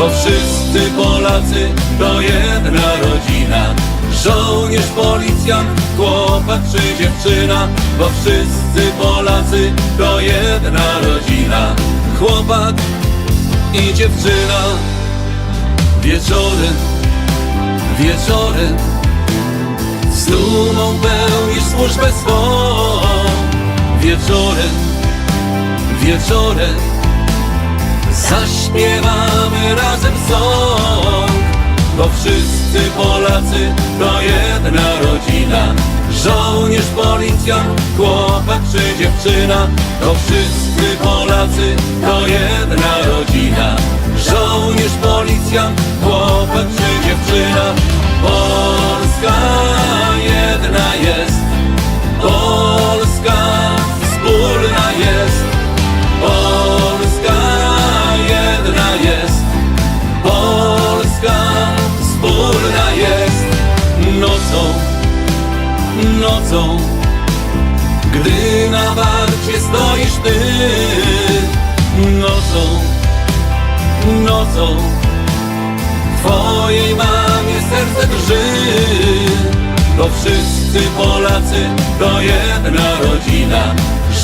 Bo wszyscy Polacy to jedna rodzina. Żołnierz, policjant, chłopak czy dziewczyna. Bo wszyscy Polacy to jedna rodzina. Chłopak i dziewczyna. Wieczorem, wieczorem. Z dumą pełnisz służbę swą. Wieczorem, wieczorem. Zaśpiewamy razem song wszyscy Polacy to jedna rodzina. Żołnierz, policjant, chłopak czy dziewczyna. To wszyscy Polacy to jedna rodzina. Żołnierz, policjant, chłopak czy dziewczyna. Polska jedna jest. Polska wspólna jest nocą Gdy na warcie stoisz ty Nocą, nocą Twojej mamie serce drży. Bo wszyscy Polacy to jedna rodzina